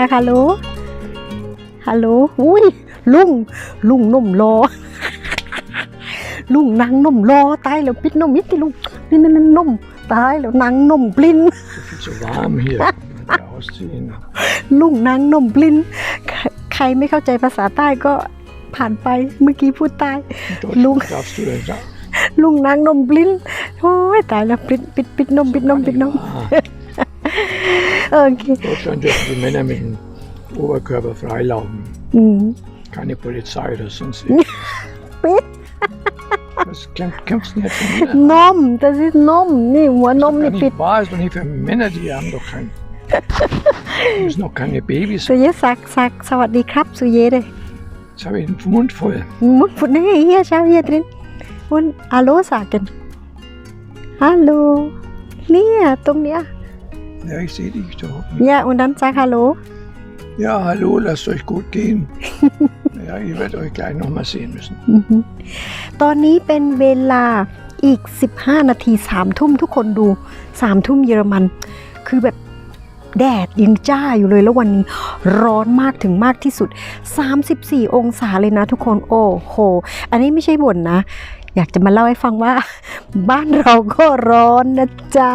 ค่ะฮัลโหลฮัลโหลอุ้ยลุงลุงนมรอลุงนางนมรอตายแล้วปิดนมมิดที่ลุงนี่นั่นนนมตายแล้วนางนมปลิน Viel zu warm hier. Ausziehen. ลุงนางนมปลินใครใครไม่เข้าใจภาษาใต้ก็ผ่านไปเมื่อกี้พูดใต้ In Lung. Deutschland darfst du denn sagen. ลุงนางนมปลินโอ้ยตายแล้วปิดปิดปิดนมปิดนมปิดนม Ah, โอเค in Deutschland dürfen die Männer mit dem Oberkörper freilaufen. อืม Keine Polizei oder sonst Bitte? irgendwas. Was kämpft, kämpfst du denn jetzt schon wieder? นมแต่สินมนี่หัวนม Das นี่ ist ปิด nicht wahr, ist doch nicht für Männer, die haben doch kein. Die müssen doch keine Babys. สุเยสักสักสวัสดีครับสุเยเลย Jetzt habe ich den Mund voll. มุดฟุดนี่เฮียชาวเฮีย Ja, ich sehe dich doch. เนี่ยอุนนั้นซักฮัลโหล Ja, hallo, lasst euch gut gehen. ja, ihr werdet euch gleich nochmal sehen müssen. อือหือตอนนี้เป็นเวลาอีก 15 นาทีสามทุ่มทุกคนดูสามทุ่มเยอรมัน คือแบบแดดยังจ้าอยู่เลยแล้ววันนี้ร้อนมากถึงมากที่สุด 34 องศาเลยนะทุกคน โอ้โห อันนี้ไม่ใช่บ่นนะ อยากจะมาเล่าให้ฟังว่า บ้านเราก็ร้อนนะจ๊ะ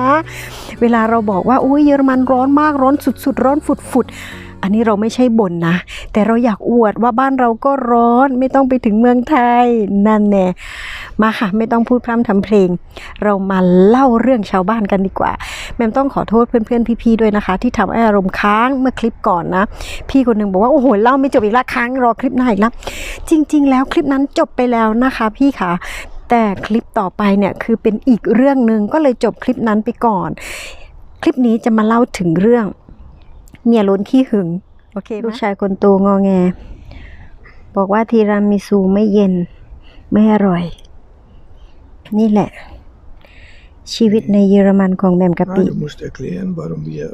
เวลาเราบอกว่าอุ้ยเยอรมันร้อนมากร้อนสุดๆ ร้อนฝุดๆ อันนี้เราไม่ใช่บ่นนะ แต่เราอยากอวดว่าบ้านเราก็ร้อนไม่ต้องไปถึงเมืองไทยนั่นแน่ มาค่ะ ไม่ต้องพูดพร่ำทำเพลง เรามาเล่าเรื่องชาวบ้านกันดีกว่า แมมต้องขอโทษเพื่อนๆพี่ๆด้วยนะคะ ที่ทำให้อารมณ์ค้างเมื่อคลิปก่อนนะ พี่คนหนึ่งบอกว่าโอ้โหเล่าไม่จบอีกละค้างรอคลิปหน้าอีกแล้วจริง ๆ แล้วคลิปนั้นจบไปแล้วนะคะ พี่คะแต่คลิปต่อไปเนี่ยคือเป็นอีกเรื่องหนึ่งก็เลยจบคลิปนั้นไปก่อน คลิปนี้จะมาเล่าถึงเรื่อง เมียล้นขี้หึงโอเคลูกชายคนโตงอแง บอกว่าทีรามิซูไม่เย็น ไม่อร่อย นี่แหละ ชีวิตในเยอรมันของแมมกะ Ja, ปิ du musst erklären, warum wir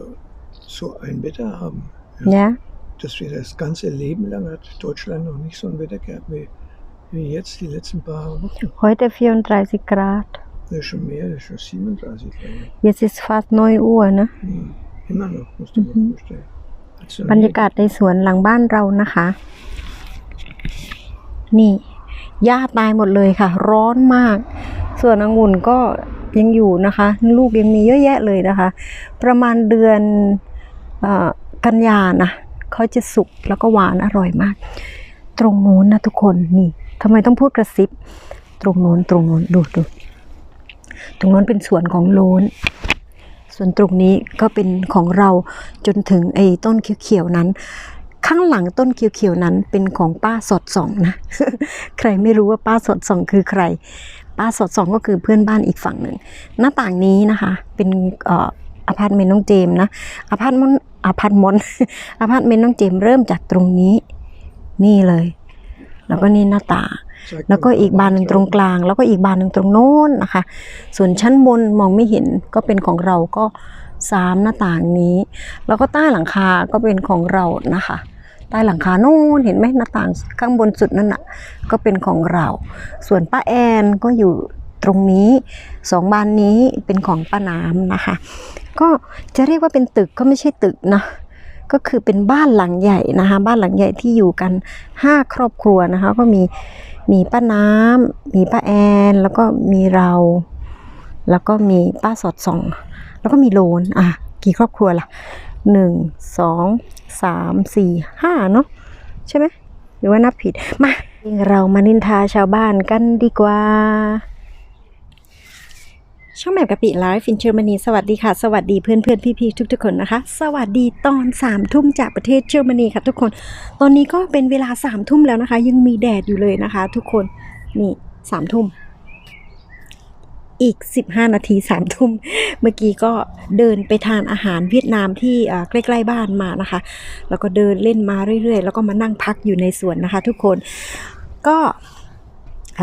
so ein Wetter haben. นะ Dass wir das ganze Leben lang hat Deutschland noch nicht so ein Wetter gehabt wie, wie jetzt die letzten paar Wochen. heute 34 Grad Das ist schon mehr, das ist schon 37 Grad. jetzt ist fast 9 Uhr นะ Hm. Immer noch, musst du dir Mhm. vorstellen. Hat's noch บรร nie ยากาศในสวนหลังบ้านเรานะคะ นี่หญ้าตายหมดเลยค่ะ ร้อนมาก ส่วนองุ่นก็ยังอยู่นะคะ ลูกยังมีเยอะแยะเลยนะคะ ประมาณเดือนอกันยานะเขาจะสุกแล้วก็หวานอร่อยมาก ตรงนู้นนะทุกคนนี่ทำไมต้องพูดกระซิบ ตรงนู้นตรงนู้นดูดูตรงนู้นเป็นสวนของโลนส่วนตรงนี้ก็เป็นของเราจนถึงไอ้ต้นเขียวๆนั้น ข้างหลังต้นเขียวๆนั้นเป็นของป้าสดส่องนะ ใครไม่รู้ว่าป้าสดส่องคือใคร ป้าสดส่องก็คือเพื่อนบ้านอีกฝั่งหนึ่งหน้าต่างนี้นะคะ เป็นอพาร์ตเมนต์น้องเจมส์นะอพาร์ตเมนอพาร์ตมนอพาร์ตเมนต์น้องเจมส์เริ่มจากตรงนี้นี่เลย แล้วก็นี่หน้าต่างแล้วก็อีกบานหนึ่งตรงกลาง แล้วก็อีกบานหนึ่งตรงโน้นนะคะ ส่วนชั้นบนมองไม่เห็นก็เป็นของเราก็สามหน้าต่างนี้ แล้วก็ใต้หลังคาก็เป็นของเรานะคะ ใต้หลังคาโน้นเห็นไหมหน้าต่างข้างบนสุดนั่นน่ะก็เป็นของเรา ส่วนป้าแอนก็อยู่ตรงนี้สองบ้านนี้เป็นของป้าน้ำนะคะ ก็จะเรียกว่าเป็นตึกก็ไม่ใช่ตึกนะก็คือเป็นบ้านหลังใหญ่นะคะ บ้านหลังใหญ่ที่อยู่กันห้าครอบครัวนะคะ ก็มีมีป้าน้ำมีป้าแอน แล้วก็มีเรา แล้วก็มีป้าสอดส่อง แล้วก็มีโลนอะกี่ครอบครัวล่ะหนึ่งสอง สามสี่ห้าเนาะใช่ไหมหรือว่านับผิดมาเรามานินทาชาวบ้านกันดีกว่าช่องแมปกะปิไลฟ์ฟินเชอร์มานีสวัสดีค่ะ สวัสดีเพื่อนเพื่อนพี่พี่ๆทุกๆคนนะคะ สวัสดีตอนสามทุ่มจากประเทศเยอรมนีค่ะทุกคน ตอนนี้ก็เป็นเวลาสามทุ่มแล้วนะคะ ยังมีแดดอยู่เลยนะคะ ทุกคนนี่สามทุ่ม อีก 15 นาทีสามทุ่ม เมื่อกี้ก็เดินไปทานอาหารเวียดนามที่ใกล้ ๆ บ้านมานะคะ แล้วก็เดินเล่นมาเรื่อย ๆ แล้วก็มานั่งพักอยู่ในสวนนะคะ ทุกคนก็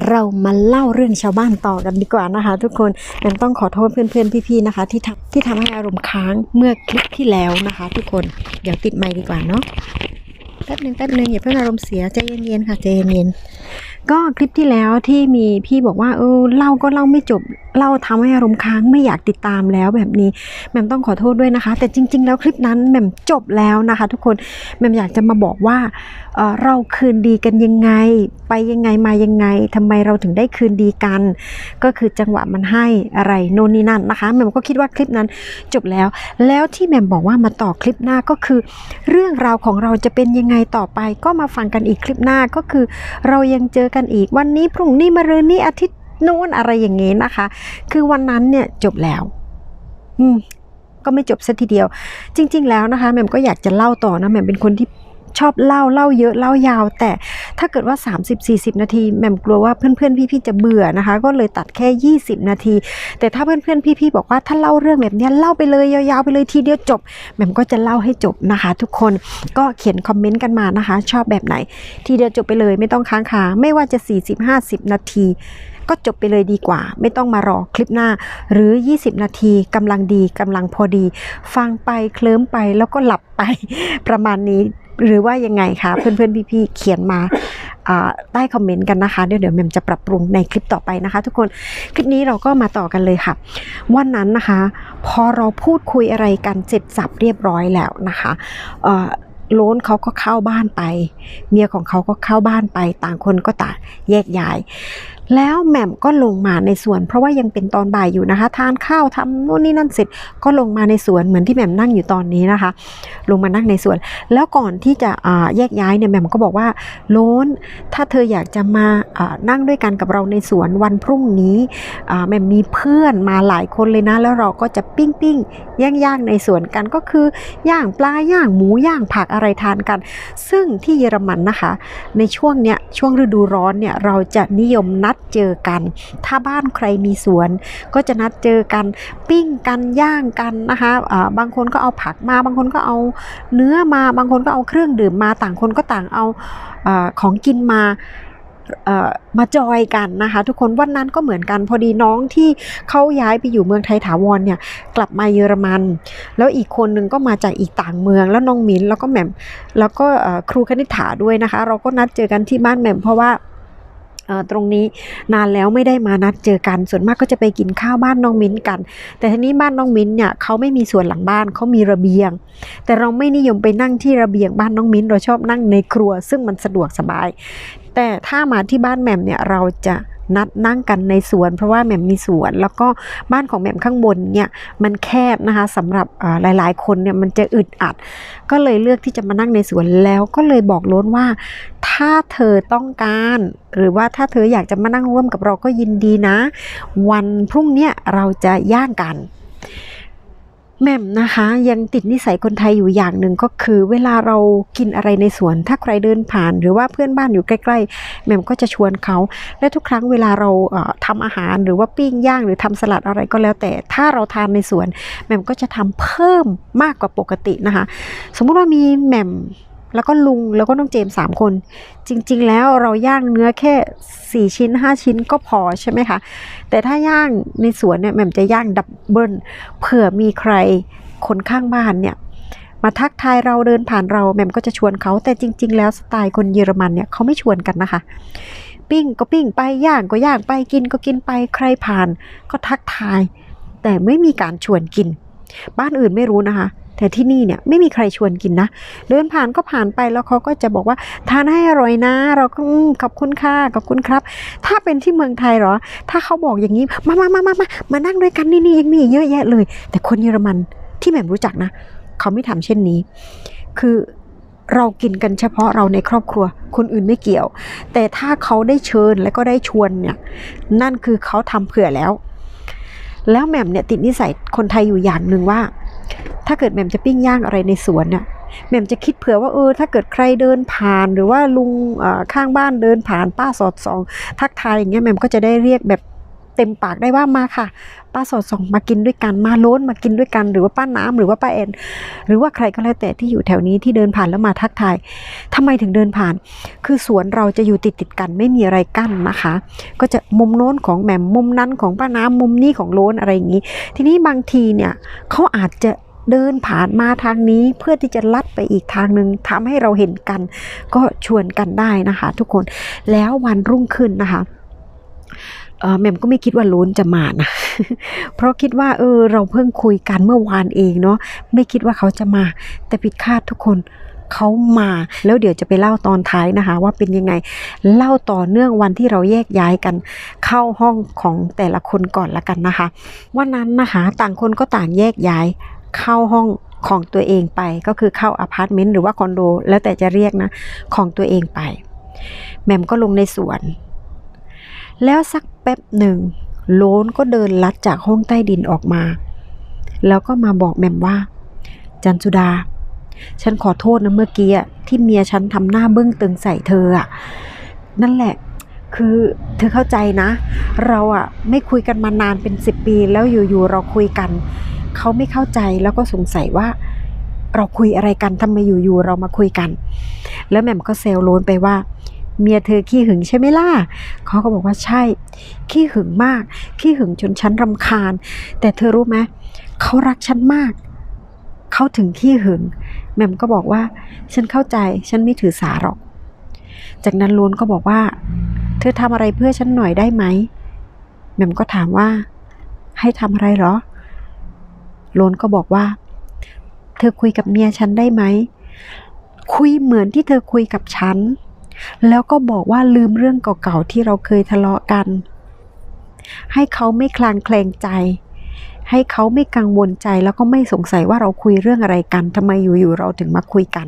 เรามาเล่าเรื่องชาวบ้านต่อกันดีกว่านะคะ ทุกคนยังต้องขอโทษเพื่อนๆพี่ๆนะคะ ที่ทำที่ทำให้อารมณ์ค้างเมื่อคลิปที่แล้วนะคะ ทุกคนเดี๋ยวติดไมค์ดีกว่าเนาะแป๊บหนึงแป๊บหนึงอย่าเพิ่งอารมณ์เสียใจเย็นๆค่ะใจเย็นๆ ก็คลิปที่แล้วที่มีพี่บอกว่าเออเล่าก็เล่าไม่จบเล่าทำให้อารมณ์ค้างไม่อยากติดตามแล้วแบบนี้แหม่มต้องขอโทษด้วยนะคะ แต่จริง ๆ แล้วคลิปนั้นแหม่มจบแล้วนะคะ ทุกคนแหม่มอยากจะมาบอกว่าเออเราคืนดีกันยังไง ไปยังไงมายังไงทำไมเราถึงได้คืนดีกัน ก็คือจังหวะมันให้อะไรโน่นนี่นั่นนะคะแหม่มก็คิดว่าคลิปนั้นจบแล้ว แล้วที่แหม่มบอกว่ามาต่อคลิปหน้าก็คือ เรื่องราวของเราจะเป็นยังไงต่อไป ก็มาฟังกันอีกคลิปหน้าก็คือ เรายังเจอกันอีก วันนี้พรุ่งนี้มะรืนนี้อาทิตย์โน้นอะไรอย่างงี้นะคะ คือวันนั้นเนี่ยจบแล้ว อืมก็ไม่จบสัทีเดียว จริง ๆ แล้วนะคะแหม่มก็อยากจะเล่าต่อนะแหม่มเป็นคนที่ ชอบเล่าเล่าเยอะเล่ายาว แต่ถ้าเกิดว่า 30-40 นาทีแหม่มกลัวว่าเพื่อนๆพี่ๆจะเบื่อนะคะ ก็เลยตัดแค่ 20 นาที แต่ถ้าเพื่อนๆพี่ๆบอกว่าถ้าเล่าเรื่องแบบนี้เล่าไปเลยยาวๆไปเลยทีเดียวจบแหม่มก็จะเล่าให้จบนะคะ ทุกคนก็เขียนคอมเมนต์กันมานะคะ ชอบแบบไหน ทีเดียวจบไปเลยไม่ต้องค้างคาไม่ว่าจะ 40-50 นาทีก็จบไปเลยดีกว่า ไม่ต้องมารอคลิปหน้า หรือ 20 นาทีกำลังดีกำลังพอดี ฟังไปเคลิ้มไปแล้วก็หลับไปประมาณนี้ หรือว่ายังไงคะเพื่อนๆพี่ๆเขียนมาใต้คอมเมนต์กันนะคะเดี๋ยวเดี๋ยวแมมจะปรับปรุงในคลิปต่อไปนะคะ ทุกคนคลิปนี้เราก็มาต่อกันเลยค่ะ วันนั้นนะคะ พอเราพูดคุยอะไรกันเสร็จสับเรียบร้อยแล้วนะคะโล้นเขาก็เข้าบ้านไป เมียของเขาก็เข้าบ้านไป ต่างคนก็ต่างแยกย้าย แล้วแหม่มก็ลงมาในสวน เพราะว่ายังเป็นตอนบ่ายอยู่นะคะ ทานข้าวทำโน่นนี่นั่นเสร็จ ก็ลงมาในสวนเหมือนที่แหม่มนั่งอยู่ตอนนี้นะคะ ลงมานั่งในสวน แล้วก่อนที่จะแยกย้ายเนี่ยแหม่มก็บอกว่าโล้นถ้าเธออยากจะมานั่งด้วยกันกับเราในสวนวันพรุ่งนี้แหม่มมีเพื่อนมาหลายคนเลยนะ แล้วเราก็จะปิ้งปิ้งย่างย่างในสวนกันก็คือย่างปลาย่างหมูย่างผักอะไรทานกัน ซึ่งที่เยอรมันนะคะ ในช่วงเนี้ยช่วงฤดูร้อนเนี่ยเราจะนิยมนัดเจอกัน ถ้าบ้านใครมีสวน ก็จะนัดเจอกันปิ้งกันย่างกันนะคะอ่าบางคนก็เอาผักมา บางคนก็เอาเนื้อมา บางคนก็เอาเครื่องดื่มมาต่างคนก็ต่างเอาอของกินมามาจอยกันนะคะทุกคนวันนั้นก็เหมือนกันพอดีน้องที่เขาย้ายไปอยู่เมืองไทยถาวรเนี่ยกลับมาเยอรมัน แล้วอีกคนนึงก็มาจากอีกต่างเมือง แล้วน้องมิ้นแล้วก็แหม่มแล้วก็ครูคณิษฐาด้วยนะคะ เราก็นัดเจอกันที่บ้านแหม่มเพราะว่า ตรงนี้นานแล้วไม่ได้มานัดเจอกัน ส่วนมากก็จะไปกินข้าวบ้านน้องมิ้นกัน แต่ทีนี้บ้านน้องมิ้นเนี่ยเขาไม่มีสวนหลังบ้านเขามีระเบียง แต่เราไม่นิยมไปนั่งที่ระเบียงบ้านน้องมิ้น เราชอบนั่งในครัว ซึ่งมันสะดวกสบาย แต่ถ้ามาที่บ้านแหม่มเนี่ยเราจะ นัดนั่งกันในสวน เพราะว่าแหม่มมีสวน แล้วก็บ้านของแหม่มข้างบนเนี่ยมันแคบนะคะสำหรับหลาย ๆ คนเนี่ยมันจะอึดอัด ก็เลยเลือกที่จะมานั่งในสวนแล้วก็เลยบอกล้นว่า ถ้าเธอต้องการ หรือว่าถ้าเธออยากจะมานั่งร่วมกับเราก็ยินดีนะ วันพรุ่งเนี้ยเราจะย่างกัน แหม่มนะคะยังติดนิสัยคนไทยอยู่อย่างหนึ่งก็คือ เวลาเรากินอะไรในสวน ถ้าใครเดินผ่านหรือว่าเพื่อนบ้านอยู่ใกล้ๆแหม่มก็จะชวนเขา และทุกครั้งเวลาเราเอ่อทำอาหารหรือว่าปิ้งย่างหรือทำสลัดอะไรก็แล้วแต่ ถ้าเราทานในสวนแหม่มก็จะทำเพิ่มมากกว่าปกตินะคะ สมมุติว่ามีแหม่ม แล้วก็ลุงแล้วก็น้องเจมส์สามคน จริง ๆ แล้วเราย่างเนื้อแค่ 4 ชิ้น 5 ชิ้นก็พอใช่ไหมคะ แต่ถ้าย่างในสวนเนี่ยแหม่มจะย่างดับเบิลเผื่อมีใครคนข้างบ้านเนี่ยมาทักทายเราเดินผ่านเราแหม่มก็จะชวนเขาแต่จริง ๆ แล้วสไตล์คนเยอรมันเนี่ยเขาไม่ชวนกันนะคะ ปิ้งก็ปิ้งไปย่างก็ย่างไปกินก็กินไปใครผ่าน ก็ทักทาย แต่ไม่มีการชวนกิน บ้านอื่นไม่รู้นะคะ แต่ที่นี่เนี่ยไม่มีใครชวนกินนะ เดินผ่านก็ผ่านไปแล้วเขาก็จะบอกว่าทานให้อร่อยนะ เราก็ขอบคุณค่ะขอบคุณครับ ถ้าเป็นที่เมืองไทยหรอ ถ้าเขาบอกอย่างนี้มามามามามามานั่งด้วยกันนี่นี่ยังมีเยอะแยะเลย แต่คนเยอรมันที่แหม่มรู้จักนะ เขาไม่ทำเช่นนี้ คือเรากินกันเฉพาะเราในครอบครัว คนอื่นไม่เกี่ยว แต่ถ้าเขาได้เชิญและก็ได้ชวนเนี่ย นั่นคือเขาทำเผื่อแล้ว แล้วแหม่มเนี่ยติดนิสัยคนไทยอยู่อย่างหนึ่งว่า ถ้าเกิดแหม่มจะปิ้งย่างอะไรในสวนเนี่ยแหม่มจะคิดเผื่อว่าเออถ้าเกิดใครเดินผ่านหรือว่าลุงข้างบ้านเดินผ่านป้าสอดสอง ทักทายอย่างเงี้ยแหม่มก็จะได้เรียกแบบ เต็มปากได้ว่ามาค่ะ ป้าสอดส่องมากินด้วยกันมาล้นมากินด้วยกันหรือว่าป้าน้ำหรือว่าป้าแอนหรือว่าใครก็แล้วแต่ที่อยู่แถวนี้ที่เดินผ่านแล้วมาทักทายทำไมถึงเดินผ่าน คือสวนเราจะอยู่ติดติดกันไม่มีอะไรกั้นนะคะ ก็จะมุมโน้นของแหม่มมุมนั้นของป้าน้ำมุมนี้ของล้นอะไรอย่างนี้ ทีนี้บางทีเนี่ยเขาอาจจะเดินผ่านมาทางนี้เพื่อที่จะลัดไปอีกทางหนึ่งทำให้เราเห็นกัน ก็ชวนกันได้นะคะ ทุกคนแล้ววันรุ่งขึ้นนะคะ แหม่มก็ไม่คิดว่าล้นจะมานะ เพราะคิดว่าเออเราเพิ่งคุยกันเมื่อวานเองเนาะไม่คิดว่าเขาจะมา แต่ผิดคาดทุกคนเขามาแล้วเดี๋ยวจะไปเล่าตอนท้ายนะคะ ว่าเป็นยังไงเล่าต่อเนื่องวันที่เราแยกย้ายกัน เข้าห้องของแต่ละคนก่อนละกันนะคะ วันนั้นนะคะต่างคนก็ต่างแยกย้ายเข้าห้องของตัวเองไป ก็คือเข้าอพาร์ตเมนต์หรือว่าคอนโด แล้วแต่จะเรียกนะของตัวเองไปแหม่มก็ลงในสวน แล้วสักแป๊บหนึ่งโลนก็เดินลัดจากห้องใต้ดินออกมา แล้วก็มาบอกแหม่มว่า จันสุดา ฉันขอโทษนะเมื่อกี้ที่เมียฉันทำหน้าเบื้องตึงใส่เธออะนั่นแหละคือเธอเข้าใจนะ เราอะไม่คุยกันมานานเป็นสิบปี แล้วอยู่ๆเราคุยกัน เขาไม่เข้าใจแล้วก็สงสัยว่า เราคุยอะไรกันทำไมอยู่ๆเรามาคุยกัน แล้วแหม่มก็เซลโลนไปว่า เมียเธอขี้หึงใช่ไหมล่ะเขาก็บอกว่าใช่ ขี้หึงมาก ขี้หึงจนฉันรำคาญ แต่เธอรู้ไหมเขารักฉันมาก เขาถึงขี้หึงแหม่มก็บอกว่า ฉันเข้าใจ ฉันไม่ถือสาหรอก จากนั้นโลนก็บอกว่า เธอทำอะไรเพื่อฉันหน่อยได้ไหมแหม่มก็ถามว่า ให้ทำอะไรเหรอโลนก็บอกว่า เธอคุยกับเมียฉันได้ไหม คุยเหมือนที่เธอคุยกับฉัน แล้วก็บอกว่าลืมเรื่องเก่าๆที่เราเคยทะเลาะกัน ให้เขาไม่คลางแคลงใจ ให้เขาไม่กังวลใจแล้วก็ไม่สงสัยว่าเราคุยเรื่องอะไรกันทำไมอยู่ๆเราถึงมาคุยกัน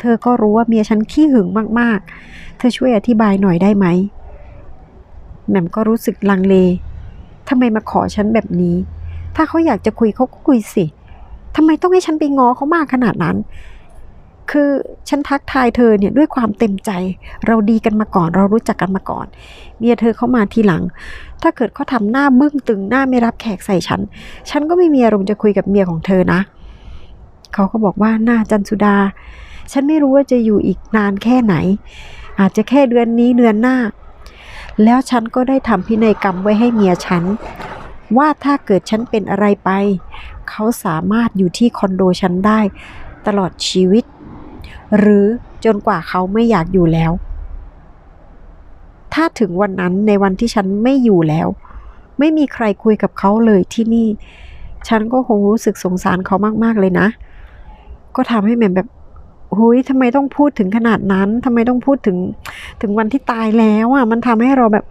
เธอก็รู้ว่าเมียฉันขี้หึงมากๆ เธอช่วยอธิบายหน่อยได้ไหมแหม่มก็รู้สึกลังเลทำไมมาขอฉันแบบนี้ ถ้าเขาอยากจะคุยเขาก็คุยสิทำไมต้องให้ฉันไปง้อเขามากขนาดนั้น คือฉันทักทายเธอเนี่ยด้วยความเต็มใจ เราดีกันมาก่อน เรารู้จักกันมาก่อน เมียเธอเข้ามาทีหลัง ถ้าเกิดเขาทำหน้าบึ้งตึงหน้าไม่รับแขกใส่ฉัน ฉันก็ไม่มีอารมณ์จะคุยกับเมียของเธอนะ เขาก็บอกว่าหน้าจันสุดา ฉันไม่รู้ว่าจะอยู่อีกนานแค่ไหน อาจจะแค่เดือนนี้เดือนหน้า แล้วฉันก็ได้ทำพินัยกรรมไว้ให้เมียฉันว่าถ้าเกิดฉันเป็นอะไรไป เขาสามารถอยู่ที่คอนโดฉันได้ ตลอดชีวิต หรือจนกว่าเขาไม่อยากอยู่แล้ว ถ้าถึงวันนั้นในวันที่ฉันไม่อยู่แล้ว ไม่มีใครคุยกับเขาเลยที่นี่ ฉันก็คงรู้สึกสงสารเขามาก ๆ เลยนะ ก็ทำให้แหม่มแบบหุยทำไมต้องพูดถึงขนาดนั้นทำไมต้องพูดถึงถึงวันที่ตายแล้วอะ มันทำให้เราแบบ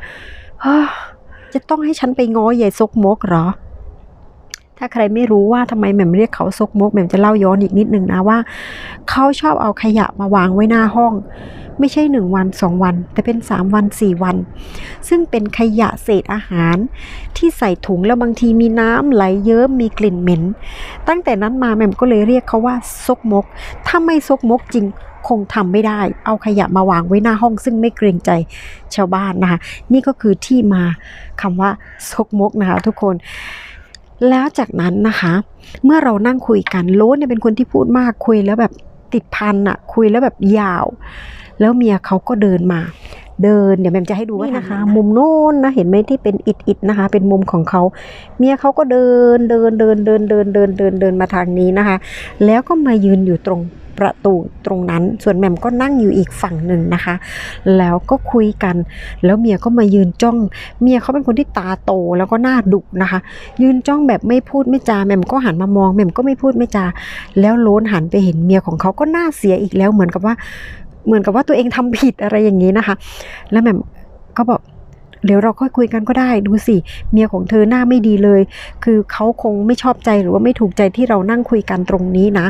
จะต้องให้ฉันไปง้อใหญ่ซกมกเหรอ ถ้าใครไม่รู้ว่าทำไมแหม่มเรียกเขาซกมกแหม่มจะเล่าย้อนอีกนิดนึงนะว่า เขาชอบเอาขยะมาวางไว้หน้าห้อง ไม่ใช่หนึ่งวันสองวัน แต่เป็นสามวันสี่วัน ซึ่งเป็นขยะเศษอาหาร ที่ใส่ถุงแล้วบางทีมีน้ำไหลเยิ้มมีกลิ่นเหม็น ตั้งแต่นั้นมาแหม่มก็เลยเรียกเขาว่าซกมก ถ้าไม่ซกมกจริงคงทำไม่ได้ เอาขยะมาวางไว้หน้าห้อง ซึ่งไม่เกรงใจชาวบ้านนะคะ นี่ก็คือที่มาคำว่าซกมกนะคะทุกคน แล้วจากนั้นนะคะ เมื่อเรานั่งคุยกันโลนเนี่ยเป็นคนที่พูดมากคุยแล้วแบบติดพันอะคุยแล้วแบบยาว แล้วเมียเขาก็เดินมา เดินเดี๋ยวแมมจะให้ดูว่านะคะ มุมโน้นนะเห็นไหมที่เป็นอิดอิดๆนะคะ เป็นมุมของเขาเมียเขาก็เดินเดินเดินเดินเดินเดินเดินเดินมาทางนี้นะคะ แล้วก็มายืนอยู่ตรง ประตูตรงนั้น ส่วนแหม่มก็นั่งอยู่อีกฝั่งหนึ่งนะคะ แล้วก็คุยกัน แล้วเมียก็มายืนจ้อง เมียเขาเป็นคนที่ตาโตแล้วก็หน้าดุนะคะ ยืนจ้องแบบไม่พูดไม่จาแหม่มก็หันมามองแหม่มก็ไม่พูดไม่จา แล้วโลนหันไปเห็นเมียของเขาก็หน้าเสียอีกแล้วเหมือนกับว่า เหมือนกับว่าตัวเองทำผิดอะไรอย่างนี้นะคะ แล้วแหม่มก็บอก เดี๋ยวเราค่อยคุยกันก็ได้ดูสิเมียของเธอหน้าไม่ดีเลย คือเขาคงไม่ชอบใจหรือว่าไม่ถูกใจที่เรานั่งคุยกันตรงนี้นะ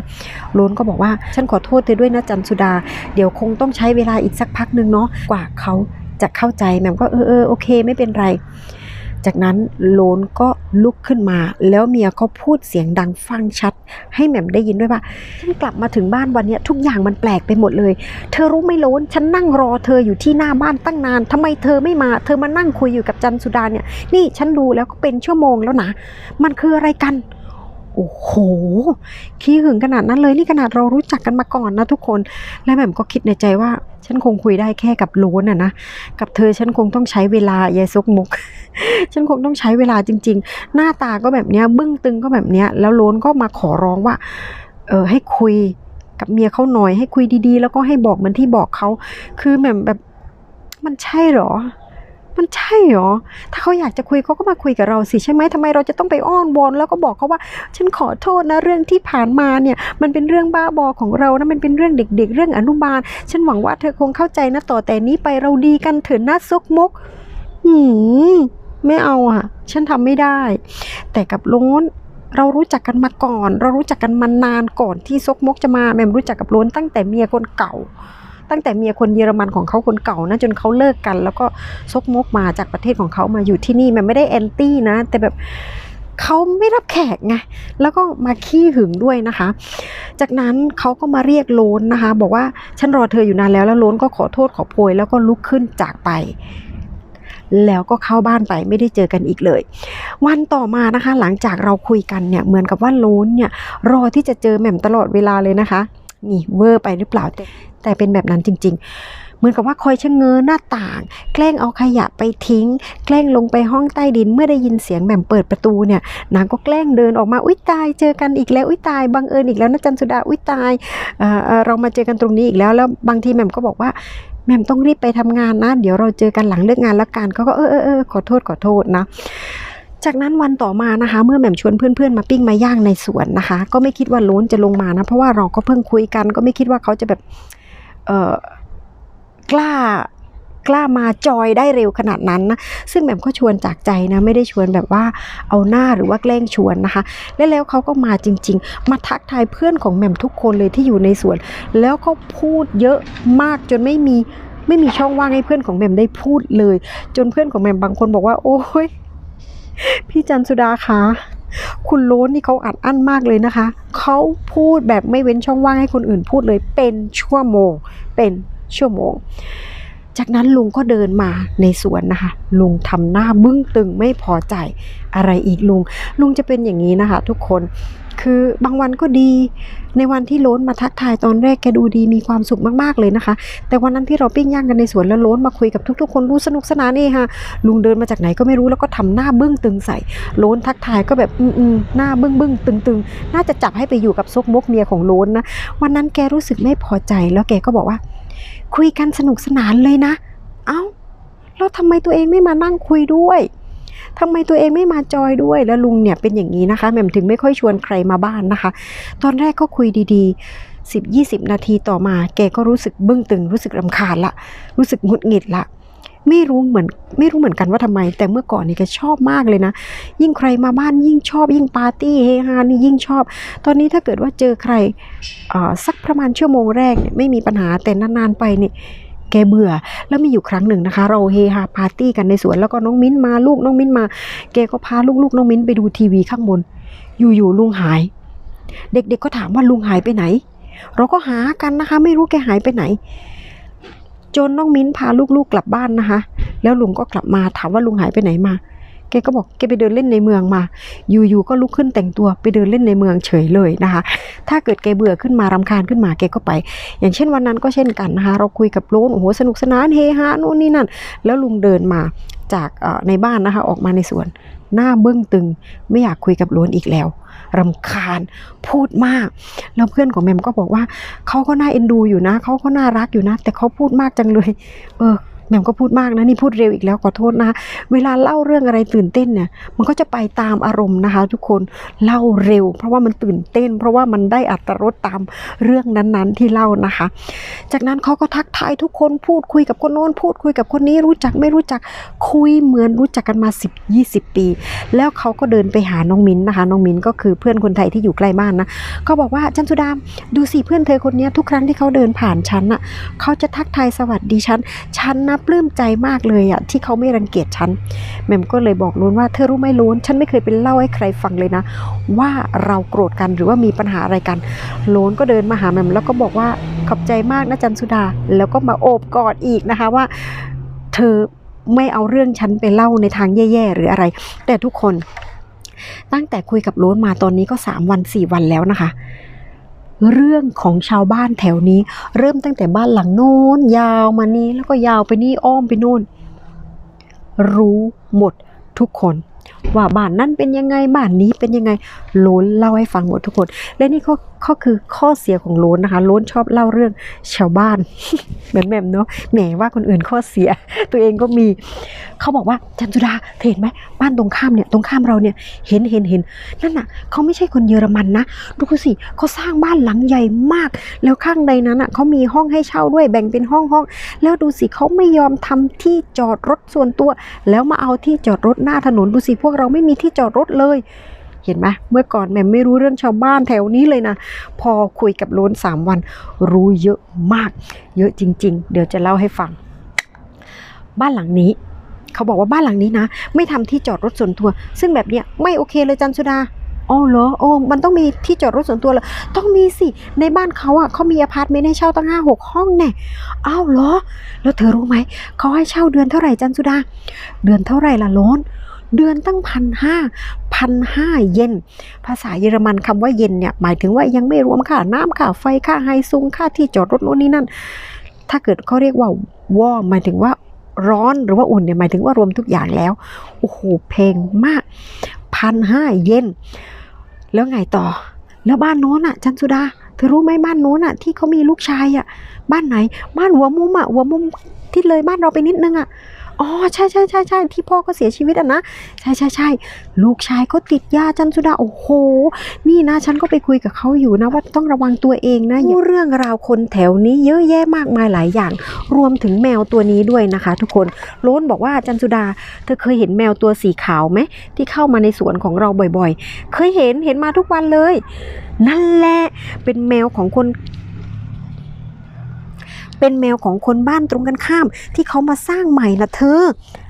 โลนก็บอกว่าฉันขอโทษเธอด้วยนะจันสุดา เดี๋ยวคงต้องใช้เวลาอีกสักพักนึงเนาะกว่าเขาจะเข้าใจแมมก็เออเออโอเค ไม่เป็นไร จากนั้นโลนก็ลุกขึ้นมา แล้วเมียก็พูดเสียงดังฟังชัด ให้แหม่มได้ยินด้วยว่าฉันกลับมาถึงบ้านวันนี้ทุกอย่างมันแปลกไปหมดเลย เธอรู้ไหมโลนฉันนั่งรอเธออยู่ที่หน้าบ้านตั้งนานทำไมเธอไม่มา เธอมานั่งคุยอยู่กับจันสุดาเนี่ยนี่ฉันดูแล้วก็เป็นชั่วโมงแล้วนะมันคืออะไรกัน โอ้โห ขี้หึงขนาดนั้นเลย นี่ขนาดเรารู้จักกันมาก่อนนะทุกคน และแหม่มก็คิดในใจว่า ฉันคงคุยได้แค่กับโลนอะนะ กับเธอฉันคงต้องใช้เวลายายซกมุก ฉันคงต้องใช้เวลาจริง ๆ หน้าตาก็แบบเนี้ย บึ้งตึงก็แบบเนี้ย แล้วโลนก็มาขอร้องว่า เออให้คุยกับเมียเขาหน่อยให้คุยดีๆ แล้วก็ให้บอกเหมือนที่บอกเขา คือแหม่มแบบมันใช่หรอ มันใช่เหรอ ถ้าเขาอยากจะคุยเขาก็มาคุยกับเราสิใช่ไหมทำไมเราจะต้องไปอ้อนวอนแล้วก็บอกเขาว่า ฉันขอโทษนะเรื่องที่ผ่านมาเนี่ย มันเป็นเรื่องบ้าบอของเรานะมันเป็นเรื่องเด็ก ๆ เรื่องอนุบาล ฉันหวังว่าเธอคงเข้าใจนะต่อแต่นี้ไปเราดีกันเถอะนะซกมก หืมไม่เอาอะ ฉันทำไม่ได้ แต่กับโล้นเรารู้จักกันมาก่อน เรารู้จักกันมานานก่อนที่ซกมกจะมาแม่มรู้จักกับล้นตั้งแต่เมียคนเก่า ตั้งแต่เมียคนเยอรมันของเขาคนเก่านะจนเขาเลิกกัน แล้วก็ซกมกมาจากประเทศของเขามาอยู่ที่นี่มันไม่ได้แอนตี้นะ แต่แบบเขาไม่รับแขกไง แล้วก็มาขี้หึงด้วยนะคะ จากนั้นเขาก็มาเรียกโลนนะคะ บอกว่าฉันรอเธออยู่นานแล้ว แล้วโลนก็ขอโทษขอโพยแล้วก็ลุกขึ้นจากไป แล้วก็เข้าบ้านไปไม่ได้เจอกันอีกเลย วันต่อมานะคะ หลังจากเราคุยกันเนี่ย เหมือนกับว่าโลนเนี่ยรอที่จะเจอแหม่มตลอดเวลาเลยนะคะ นี่เวอร์ไปหรือเปล่าแต่แต่เป็นแบบนั้นจริง ๆ เหมือนกับว่าคอยชะเง้อหน้าต่าง แกล้งเอาขยะไปทิ้ง แกล้งลงไปห้องใต้ดิน เมื่อได้ยินเสียงแหม่มเปิดประตูเนี่ยนางก็แกล้งเดินออกมาอุ้ยตายเจอกันอีกแล้วอุ้ยตายบังเอิญอีกแล้วนะจันสุดาอุ้ยตายเออเอ่อเรามาเจอกันตรงนี้อีกแล้วแล้วบางทีแหม่มก็บอกว่าแม่มต้องรีบไปทำงานนะ เดี๋ยวเราเจอกันหลังเลิกงานแล้วกันเขาก็เออเออเออขอโทษขอโทษนะ จากนั้นวันต่อมานะคะ เมื่อแหม่มชวนเพื่อนๆมาปิ้งมาย่างในสวนนะคะ ก็ไม่คิดว่าล้นจะลงมานะ เพราะว่าเราก็เพิ่งคุยกัน ก็ไม่คิดว่าเขาจะแบบเออกล้ากล้ามาจอยได้เร็วขนาดนั้นนะซึ่งแหม่มก็ชวนจากใจนะ ไม่ได้ชวนแบบว่าเอาหน้าหรือว่าแกล้งชวนนะคะ และแล้วเขาก็มาจริง ๆ มาทักทายเพื่อนของแหม่มทุกคนเลยที่อยู่ในสวน แล้วก็พูดเยอะมากจนไม่มีไม่มีช่องว่างให้เพื่อนของแหม่มได้พูดเลย จนเพื่อนของแหม่มบางคนบอกว่า โอ้ย พี่จันสุดาคะคุณโล้นนี่เขาอัดอั้นมากเลยนะคะ เขาพูดแบบไม่เว้นช่องว่างให้คนอื่นพูดเลยเป็นชั่วโมง เป็นชั่วโมง จากนั้นลุงก็เดินมาในสวนนะคะ ลุงทำหน้าบึ้งตึงไม่พอใจอะไรอีกลุง ลุงจะเป็นอย่างนี้นะคะ ทุกคน คือบางวันก็ดี ในวันที่โล้นมาทักทายตอนแรกแกดูดีมีความสุขมากๆเลยนะคะ แต่วันนั้นที่เราปิ้งย่างกันในสวนแล้วโล้นมาคุยกับทุกๆ คนรู้สนุกสนานนี่ค่ะลุงเดินมาจากไหนก็ไม่รู้แล้วก็ทำหน้าบึ้งตึงใส่โล้นทักทายก็แบบอืมๆหน้าบึ้งบึ้งตึงตึงน่าจะจับให้ไปอยู่กับซกมกเมียของโล้นนะวันนั้นแกรู้สึกไม่พอใจแล้วแกก็บอกว่า คุยกันสนุกสนานเลยนะ เอ้าแล้วทำไมตัวเองไม่มานั่งคุยด้วย ทำไมตัวเองไม่มาจอยด้วย แล้วลุงเนี่ยเป็นอย่างนี้นะคะแหม่มถึงไม่ค่อยชวนใครมาบ้านนะคะ ตอนแรกก็คุยดีๆ10 20นาทีต่อมาแกก็รู้สึกบึ้งตึง รู้สึกรำคาญละ รู้สึกหงุดหงิดละ ไม่รู้เหมือนไม่รู้เหมือนกันว่าทำไม แต่เมื่อก่อนนี่แกชอบมากเลยนะ ยิ่งใครมาบ้านยิ่งชอบ ยิ่งปาร์ตี้เฮฮานี่ยิ่งชอบ ตอนนี้ถ้าเกิดว่าเจอใครสักประมาณชั่วโมงแรกเนี่ยไม่มีปัญหาแต่นานๆไปเนี่ย แกเบื่อ แล้วมีอยู่ครั้งหนึ่งนะคะ เราเฮฮาปาร์ตี้กันในสวนแล้วก็น้องมิ้นมาลูกน้องมิ้นมา แกก็พาลูกๆน้องมิ้นไปดูทีวีข้างบน อยู่ๆลุงหาย เด็ก ๆก็ถามว่าลุงหายไปไหน เราก็หากันนะคะ ไม่รู้แกหายไปไหน จนน้องมิ้นพาลูกๆกลับบ้านนะคะ แล้วลุงก็กลับมาถามว่าลุงหายไปไหนมา แกก็บอกแกไปเดินเล่นในเมืองมา อยู่ๆก็ลุกขึ้นแต่งตัวไปเดินเล่นในเมืองเฉยเลยนะคะ ถ้าเกิดแกเบื่อขึ้นมารำคาญขึ้นมาแกก็ไป อย่างเช่นวันนั้นก็เช่นกันนะคะ เราคุยกับโลนโอ้โหสนุกสนานเฮฮานู่นนี่นั่น แล้วลุงเดินมาจากในบ้านนะคะออกมาในสวนหน้าเบื้องตึงไม่อยากคุยกับโลนอีกแล้วรำคาญพูดมาก แล้วเพื่อนของแมมก็บอกว่าเขาก็น่าเอ็นดูอยู่นะเขาก็น่ารักอยู่นะ แต่เขาพูดมากจังเลย เออ แหม่มก็พูดมากนะนี่พูดเร็วอีกแล้วขอโทษนะคะเวลาเล่าเรื่องอะไรตื่นเต้นเนี่ย มันก็จะไปตามอารมณ์นะคะ ทุกคนเล่าเร็ว เพราะว่ามันตื่นเต้น เพราะว่ามันได้อัตรสตามเรื่องนั้นๆที่เล่านะคะ จากนั้นเขาก็ทักทายทุกคนพูดคุยกับคนโน้นพูดคุยกับคนนี้รู้จักไม่รู้จักคุยเหมือนรู้จักกันมา 10 20 ปี แล้วเขาก็เดินไปหาน้องมิ้นนะคะ น้องมิ้นก็คือเพื่อนคนไทยที่อยู่ใกล้บ้านนะเขาบอกว่าจันสุดามดูสิเพื่อนเธอคนนี้ทุกครั้งที่เขาเดินผ่านฉันน่ะเขาจะทักทายสวัสดีฉันฉันนะปลื้มใจมากเลยอะที่เขาไม่รังเกียจฉันแหม่มก็เลยบอกลุนว่าเธอรู้ไหมลุนฉันไม่เคยไปเล่าให้ใครฟังเลยนะ ว่าเราโกรธกันหรือว่ามีปัญหาอะไรกันโลนก็เดินมาหาแหม่มแล้วก็บอกว่าขอบใจมากนะจันสุดา แล้วก็มาโอบกอดอีกนะคะว่า เธอไม่เอาเรื่องฉันไปเล่าในทางแย่ๆหรืออะไร แต่ทุกคนตั้งแต่คุยกับโลนมาตอนนี้ก็สามวันสี่วันแล้วนะคะ เรื่องของชาวบ้านแถวนี้ เริ่มตั้งแต่บ้านหลังโน้น ยาวมานี้แล้วก็ยาวไปนี่อ้อมไปนู่น รู้หมดทุกคน ว่าบ้านนั้นเป็นยังไงบ้านนี้เป็นยังไงโล้นเล่าให้ฟังหมดทุกคน และนี่ก็ก็คือข้อเสียของโล้นนะคะโล้นชอบเล่าเรื่องชาวบ้านเหมือนแม่มเนาะแหมว่าคนอื่นข้อเสีย ตัวเองก็มีเขาบอกว่าจันจุดาเธอเห็นไหมบ้านตรงข้ามเนี่ยตรงข้ามเราเนี่ยเห็นเห็นเห็นนั่นน่ะเขาไม่ใช่คนเยอรมันนะดูสิเขาสร้างบ้านหลังใหญ่มาก แล้วข้างในนั้นอะเขามีห้องให้เช่าด้วยแบ่งเป็นห้องห้องแล้วดูสิเขาไม่ยอมทำที่จอดรถส่วนตัว แล้วมาเอาที่จอดรถหน้าถนนดูสิพวกเราไม่มีที่จอดรถเลย เห็นไหมเมื่อก่อนแม่ไม่รู้เรื่องชาวบ้านแถวนี้เลยนะ พอคุยกับโลนสามวัน รู้เยอะมาก เยอะจริง ๆ เดี๋ยวจะเล่าให้ฟัง บ้านหลังนี้เขาบอกว่าบ้านหลังนี้นะ ไม่ทำที่จอดรถส่วนตัว ซึ่งแบบเนี้ยไม่โอเคเลยจันสุดาอ๋อเหรอโอ้มันต้องมีที่จอดรถส่วนตัวเหรอต้องมีสิ ในบ้านเขาอะเขามีอพาร์ตเมนต์ให้เช่าตั้งห้าหกห้องแน่อ้าวเหรอ แล้วเธอรู้ไหม เขาให้เช่าเดือนเท่าไหร่จันสุดา เดือนเท่าไหร่ล่ะโลน เดือนตั้งพันห้าพันห้าเยนภาษาเยอรมันคำว่าเย็นเนี่ยหมายถึงว่ายังไม่รวมค่าน้ำค่าไฟค่าไฮซุงค่าที่จอดรถโน่นนี่นั่น ถ้าเกิดเขาเรียกว่าวอร์หมายถึงว่าร้อนหรือว่าอุ่นเนี่ยหมายถึงว่ารวมทุกอย่างแล้วโอ้โหเพลงมากพันห้าเยนแล้วไงต่อ แล้วบ้านโน้นอะจันสุดาเธอรู้ไหมบ้านโน้นอะที่เขามีลูกชายอะบ้านไหนบ้านหัวมุมอะหัวมุมที่เลยบ้านเราไปนิดนึงอะ อ๋อใช่ใช่ใช่ใช่ที่พ่อก็เสียชีวิตอะนะใช่ใช่ใช่ลูกชายเขาติดยาจันสุดาโอ้โห นี่นะฉันก็ไปคุยกับเขาอยู่นะว่าต้องระวังตัวเองนะเรื่องราวคนแถวนี้เยอะแยะมากมายหลายอย่าง รวมถึงแมวตัวนี้ด้วยนะคะ ทุกคนโล้นบอกว่าจันสุดา เธอเคยเห็นแมวตัวสีขาวไหมที่เข้ามาในสวนของเราบ่อยๆ เคยเห็นเห็นมาทุกวันเลย นั่นแหละเป็นแมวของคน เป็นแมวของคนบ้านตรงกันข้าม ที่เขามาสร้างใหม่ละเธอ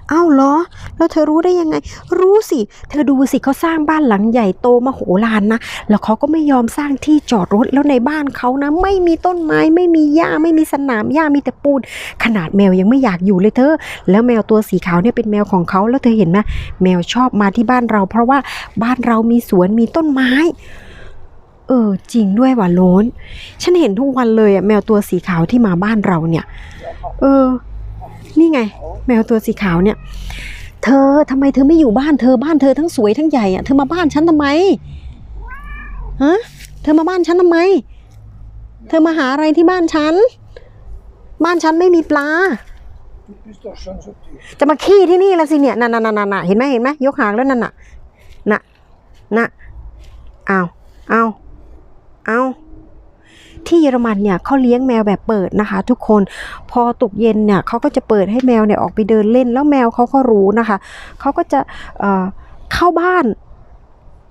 เอ้าเหรอ แล้วเธอรู้ได้ยังไง รู้สิ เธอดูสิเขาสร้างบ้านหลังใหญ่โตมโหฬารนะ แล้วเขาก็ไม่ยอมสร้างที่จอดรถ แล้วในบ้านเขานะ ไม่มีต้นไม้ ไม่มีหญ้า ไม่มีสนามหญ้า มีแต่ปูน ขนาดแมวยังไม่อยากอยู่เลยเธอ แล้วแมวตัวสีขาวเนี่ยเป็นแมวของเขา แล้วเธอเห็นไหมแมวชอบมาที่บ้านเรา เพราะว่าบ้านเรามีสวน มีต้นไม้ เออ จริงด้วยว่ะโลนฉันเห็นทุกวันเลยอะแมวตัวสีขาวที่มาบ้านเราเนี่ย เออ นี่ไง แมวตัวสีขาวเนี่ย เธอทำไมเธอไม่อยู่บ้านเธอบ้านเธอทั้งสวยทั้งใหญ่อะเธอมาบ้านฉันทำไมฮะเธอมาบ้านฉันทำไม เธอมาหาอะไรที่บ้านฉัน บ้านฉันไม่มีปลาจะมาขี้ที่นี่แล้วสิเนี่ยน่ะน่ะน่ะน่ะน่ะเห็นไหมเห็นไหมยกหางแล้วนั่นน่ะน่ะน่ะเอาเอา เอาที่เยอรมันเนี่ยเขาเลี้ยงแมวแบบเปิดนะคะ ทุกคนพอตกเย็นเนี่ยเขาก็จะเปิดให้แมวเนี่ยออกไปเดินเล่น แล้วแมวเขาก็รู้นะคะเขาก็จะเเข้าบ้าน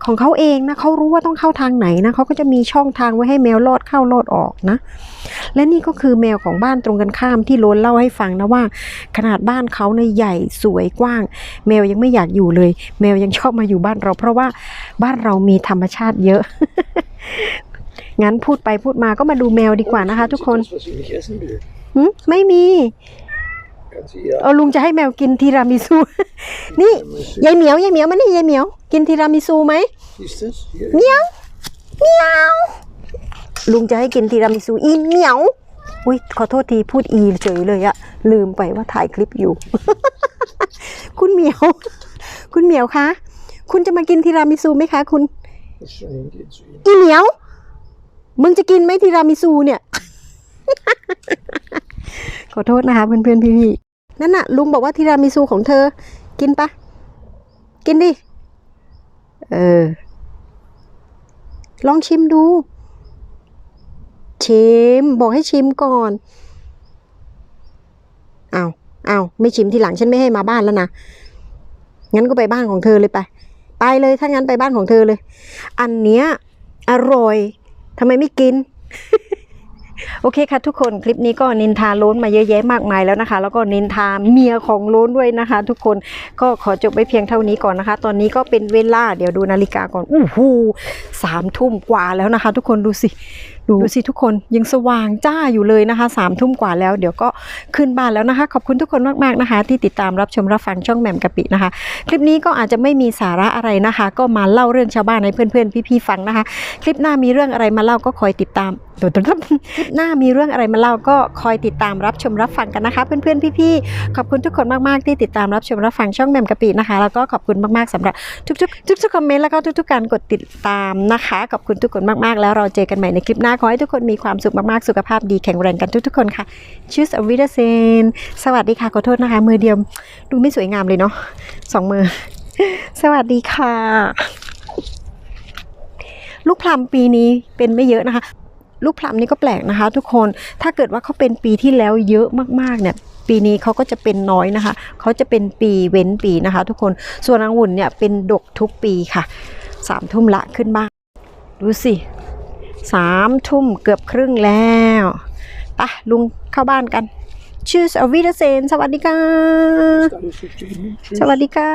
ของเขาเองนะเขารู้ว่าต้องเข้าทางไหนนะเขาก็จะมีช่องทางไว้ให้แมวลอดเข้าลอดออกนะ และนี่ก็คือแมวของบ้านตรงกันข้ามที่โลนเล่าให้ฟังนะว่า ขนาดบ้านเขาในยใหญ่สวยกว้าง แมวยังไม่อยากอยู่เลย แมวยังชอบมาอยู่บ้านเรา เพราะว่าบ้านเรามีธรรมชาติเยอะ งั้นพูดไปพูดมาก็มาดูแมวดีกว่านะคะ ทุกคน Das, was ich nicht essen will. หึไม่มี Ganz eher. เอาลุงจะให้แมวกินทีรามิซูนี่ยายเหมียวยายเหมียวมานี่ยายเหมียว กินทีรามิซูไหม Siehst du das? Hier. เหมียวเหมียวลุงจะให้กินทีรามิซูอีเหมียวอุ้ยขอโทษทีพูดอีเฉยเลยอะลืมไปว่าถ่ายคลิปอยู่ คุณเหมียว คุณเหมียวคะ คุณจะมากินทีรามิซูไหมคะ คุณ Muss schon hingehen zu ihm. อีเหมียว มึงจะกินไหมทีรามิซูเนี่ย ขอโทษนะคะเพื่อนๆพี่นั่นน่ะ ลุงบอกว่าทีรามิซูของเธอ กินปะ กินดิ เออ ลองชิมดู ชิม บอกให้ชิมก่อนเอาวอ้าวไม่ชิมทีหลังฉันไม่ให้มาบ้านแล้วนะ งั้นก็ไปบ้านของเธอเลยไป ไปเลยถ้างั้นไปบ้านของเธอเลย อันเนี้ยอร่อย ทำไมไม่กิน โอเคค่ะทุกคนคลิปนี้ก็นินทาล้นมาเยอะแยะมากมายแล้วนะคะ แล้วก็นินทาเมียของล้นด้วยนะคะ ทุกคนก็ขอจบไปเพียงเท่านี้ก่อนนะคะ ตอนนี้ก็เป็นเวลาเดี๋ยวดูนาฬิกาก่อนอู้หูสามทุ่มกว่าแล้วนะคะ ทุกคนดูสิ ดูสิทุกคนยังสว่างจ้าอยู่เลยนะคะสามทุ่มกว่าแล้วเดี๋ยวก็ขึ้นบ้านแล้วนะคะ ขอบคุณทุกคนมากๆนะคะ ที่ติดตามรับชมรับฟังช่องแหม่มกะปินะคะ คลิปนี้ก็อาจจะไม่มีสาระอะไรนะคะ ก็มาเล่าเรื่องชาวบ้านให้เพื่อนๆพี่ๆฟังนะคะ คลิปหน้ามีเรื่องอะไรมาเล่าก็คอยติดตามคลิปหน้ามีเรื่องอะไรมาเล่าก็คอยติดตามรับชมรับฟังกันนะคะ เพื่อนๆพี่ๆขอบคุณทุกคนมากๆที่ติดตามรับชมรับฟังช่องแหม่มกะปินะคะ แล้วก็ขอบคุณมากๆสำหรับทุกๆทุกๆคอมเมนต์แล้วก็ทุกๆการกดติดตามนะคะขอบคุณทุกคนมากๆ แล้วเราเจอกันใหม่ในคลิปหน้าขอให้ทุกคนมีความสุขมากๆ สุขภาพดีแข็งแรงกันทุกๆคนค่ะชิสอวิดเซนสวัสดีค่ะ ขอโทษนะคะ มือเดียวดูไม่สวยงามเลยเนาะสองมือ สวัสดีค่ะ ลูกพลัมปีนี้เป็นไม่เยอะนะคะ ลูกพลัมนี่ก็แปลกนะคะ ทุกคนถ้าเกิดว่าเขาเป็นปีที่แล้วเยอะมากๆเนี่ยปีนี้เขาก็จะเป็นน้อยนะคะ เขาจะเป็นปีเว้นปีนะคะ ทุกคน ส่วนองุ่นเนี่ยเป็นดกทุกปีค่ะ สามทุ่มละขึ้นบ้านดูสิ สามทุ่มเกือบครึ่งแล้วไปะลุงเข้าบ้านกันชื่ออวิเดเซนสวัสดีค่ะ Alles verstehen. Tschüss. สวัสดีค่ะ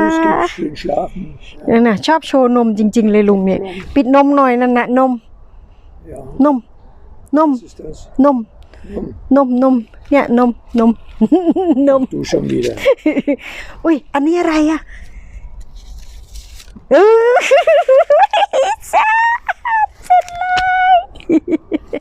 Tschüss, tschüss. Schön schlafen. นั่นน่ะชอบโชว์นมจริง ๆ เลยลุงเนี่ย ปิดนมหน่อยนั่นนะนม Ja, นม นม was ist das? นม Hm, นมนมเนี่ยนมนมนม Du schon wieder. อุ้ยอันนี้อะไรอะเออ 再来嘿嘿嘿